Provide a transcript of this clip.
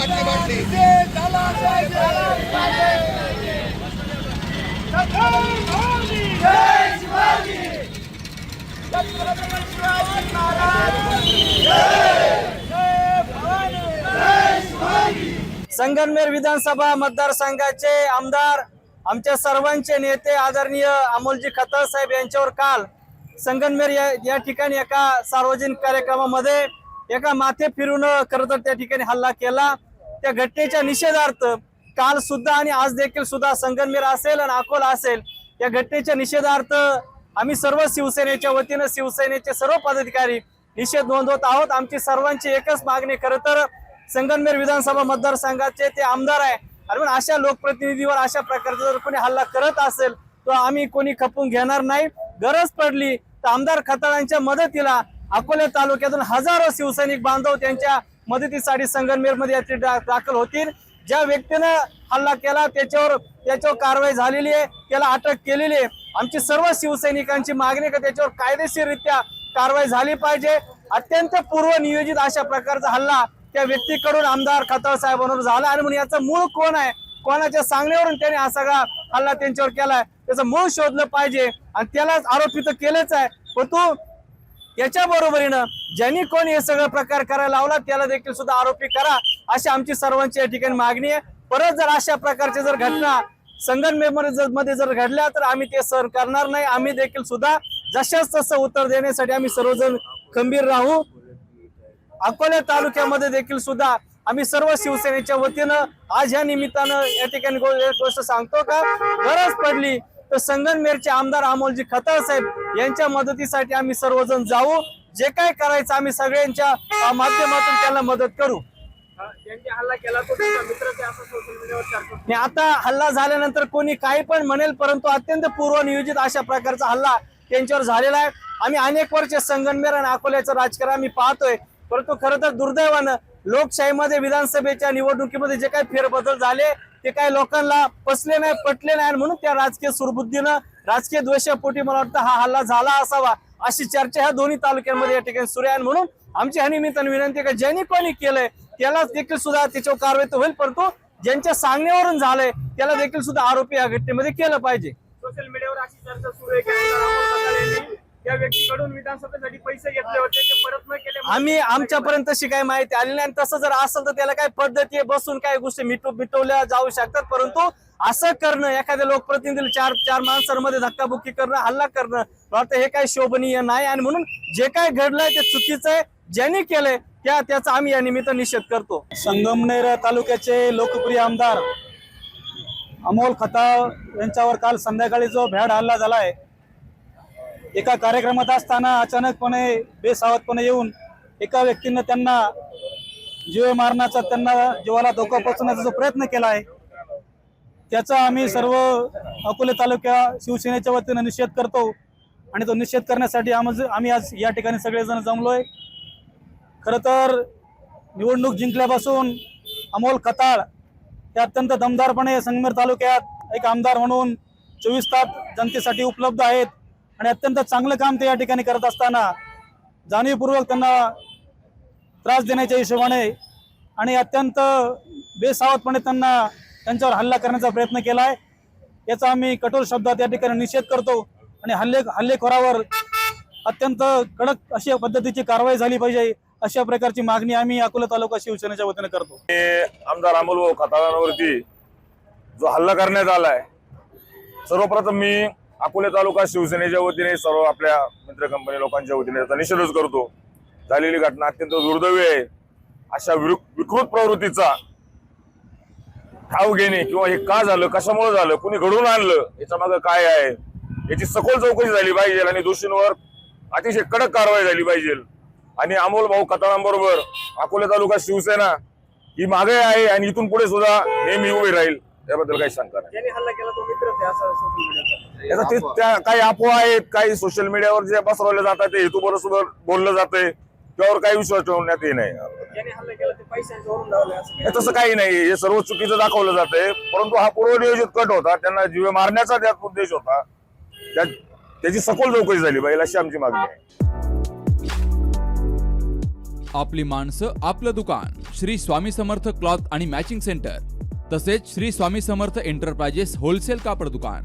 बाटली बाटली संगनमेर विधानसभा मतदारसंघाचे आमदार आमच्या सर्वांचे नेते आदरणीय अमोलजी खतर साहेब यांच्यावर काल संगनमेर या या ठिकाणी एका सार्वजनिक कार्यक्रमामध्ये एका माथे फिरून खरं तर त्या ठिकाणी हल्ला केला. त्या घटनेच्या निषेधार्थ काल सुद्धा आणि आज देखील सुद्धा संगनमेर असेल आणि अकोला असेल या घटनेच्या निषेधार्थ आम्ही सर्व शिवसेनेच्या वतीनं शिवसेनेचे सर्व पदाधिकारी निषेध नोंदवत आहोत. आमची सर्वांची एकच मागणी खरं तर संगनमेर विधानसभा मतदारसंघाचे ते आमदार आहे. आणि अशा लोकप्रतिनिधीवर अशा प्रकारचा जर कोणी हल्ला करत असेल तर आम्ही कोणी खपून घेणार नाही. गरज पडली तर आमदार खताळांच्या मदतीला अकोला तालुक्यातून हजारो शिवसैनिक बांधव त्यांच्या मदतीसाठी संगमनेरमध्ये याची डा- दाखल होतील. ज्या व्यक्तीनं हल्ला केला त्याच्यावर त्याच्यावर कारवाई झालेली आहे त्याला अटक केलेली आहे. आमची सर्व शिवसैनिकांची मागणी का त्याच्यावर कायदेशीररित्या कारवाई झाली पाहिजे. अत्यंत पूर्वनियोजित अशा प्रकारचा हल्ला त्या व्यक्तीकडून आमदार खताळ साहेबांवर झाला. आणि म्हणून याचं मूळ कोण आहे? कोणाच्या सांगण्यावरून त्याने हा सगळा हल्ला त्यांच्यावर केलाय? त्याचं मूळ शोधलं पाहिजे. आणि त्यालाच आरोपी तर केलंच आहे. पण तो याच्या बरोबरीनं ज्यांनी कोण हे सगळं प्रकार करायला लावला त्याला देखील सुद्धा आरोपी करा अशी आमची सर्वांची या ठिकाणी मागणी आहे. परत जर अशा प्रकारच्या जर घटना संगन जर मध्ये जर घडल्या तर आम्ही ते सहन करणार नाही. आम्ही देखील सुद्धा जशाच तसं उत्तर देण्यासाठी आम्ही सर्वजण खंबीर राहू. अकोला तालुक्यामध्ये देखील सुद्धा आम्ही सर्व शिवसेनेच्या वतीनं आज या निमित्तानं या ठिकाणी गोष्ट सांगतो का? गरज पडली तर संगमनेरचे आमदार अमोलजी खताळ साहेब यांच्या मदतीसाठी आम्ही सर्वजण जाऊ. जे काय करायचं आम्ही सगळ्यांच्या माध्यमातून त्यांना मदत करू. हल्ला केला तो आता हल्ला झाल्यानंतर कोणी काही पण म्हणेल परंतु अत्यंत पूर्वनियोजित अशा प्रकारचा हल्ला त्यांच्यावर झालेला आहे. आम्ही अनेक वर्ष संगमनेर आणि अकोल्याचं राजकारण आम्ही पाहतोय. परंतु खरं तर दुर्दैवानं लोकशाहीमध्ये विधानसभेच्या निवडणुकीमध्ये जे काही फेरबदल झाले ते काही लोकांना पसले नाही पटले नाही म्हणून त्या राजकीय सुरबुद्धीनं राजकीय द्वेषापोटी मला वाटतं हा हल्ला झाला असावा अशी चर्चा ह्या दोन्ही तालुक्यांमध्ये या ठिकाणी सुरू आहे. म्हणून आमची ह्या निमित्ताने विनंती आहे का ज्यांनी कोणी केलंय त्याला देखील सुद्धा त्याच्यावर कारवाई तर होईल परंतु ज्यांच्या सांगण्यावरून झालंय त्याला देखील सुद्धा आरोपी या घटनेमध्ये केलं पाहिजे. सोशल मीडियावर अशी चर्चा सुरू आहे त्या व्यक्तीकडून विधानसभेसाठी पैसे घेतले होते ते परत न केले आम्ही आमच्यापर्यंत तशी काही माहिती आली नाही. तसं जर असेल तर त्याला काय पद्धती बसून काही गोष्टी मिटू मिटवल्या जाऊ शकतात. परंतु असं करणं एखाद्या लोकप्रतिनिधीला चार चार माणसांमध्ये धक्काबुक्की करणं हल्ला करणं वाटतं हे काही शोभनीय नाही. आणि म्हणून जे काय घडलंय ते चुकीचं आहे. ज्यांनी केलंय त्या त्याचा आम्ही या निमित्त निषेध करतो. संगमनेर तालुक्याचे लोकप्रिय आमदार अमोल खताळ यांच्यावर काल संध्याकाळी जो भ्याड हल्ला झालाय एका कार्यक्रमात असताना अचानकपणे बेसावधपणे येऊन एका व्यक्तीनं त्यांना जीवे मारण्याचा त्यांना जीवाला धोका पोचवण्याचा जो प्रयत्न केला आहे त्याचा आम्ही सर्व अकोले तालुक्या शिवसेनेच्या वतीनं निषेध करतो आणि तो निषेध करण्यासाठी आम्ही आम्ही आज या ठिकाणी सगळेजण आहे खरं तर निवडणूक जिंकल्यापासून अमोल खताळ हे अत्यंत दमदारपणे संगमेर तालुक्यात एक आमदार म्हणून चोवीस तास जनतेसाठी उपलब्ध आहेत. आणि अत्यंत चांगलं काम ते या ठिकाणी करत असताना जाणीवपूर्वक त्यांना त्रास देण्याच्या हिशोबाने आणि अत्यंत बेसावधपणे त्यांना त्यांच्यावर हल्ला करण्याचा प्रयत्न केला आहे याचा आम्ही कठोर शब्दात या ठिकाणी निषेध करतो आणि हल्ले हल्लेखोरावर अत्यंत कडक अशा पद्धतीची कारवाई झाली पाहिजे अशा प्रकारची मागणी आम्ही अकोला तालुका शिवसेनेच्या वतीने करतो. आमदार अमोल भाऊ खताळांवरती जो हल्ला करण्यात आलाय सर्वप्रथम मी अकोले तालुका शिवसेनेच्या वतीने सर्व आपल्या मित्र कंपनी लोकांच्या वतीने त्याचा निषेधच करतो. झालेली घटना अत्यंत दुर्दैवी आहे. अशा विकृत प्रवृत्तीचा ठाव घेणे किंवा हे का झालं कशामुळे झालं कुणी घडवून आणलं याच्या मागे काय आहे? याची सखोल चौकशी झाली पाहिजे आणि दोषींवर अतिशय कडक कारवाई झाली पाहिजे. आणि अमोल भाऊ खताळांबरोबर अकोले तालुका शिवसेना ही मागे आहे आणि इथून पुढे सुद्धा नेहमी उभी राहील. त्याबद्दल काही शंका नाही. केला तो याचा त्या काही अफवा आहेत काही सोशल मीडियावर जे पसरवले जातात ते हेतू बरोबर बोललं जातंय. त्यावर काही विश्वास ठेवण्यात ये नाही. तसं काही नाही. हे सर्व चुकीचं दाखवलं जातंय. परंतु हा पूर्वनियोजित कट होता. त्यांना जीवे मारण्याचा त्यात उद्देश होता. त्या त्याची सखोल चौकशी झाली पाहिजे अशी आमची मागणी आहे. आपली माणसं आपलं दुकान. श्री स्वामी समर्थ क्लॉथ आणि मॅचिंग सेंटर. तसेच श्री स्वामी समर्थ एंटरप्राइजेस होलसेल कापड दुकान.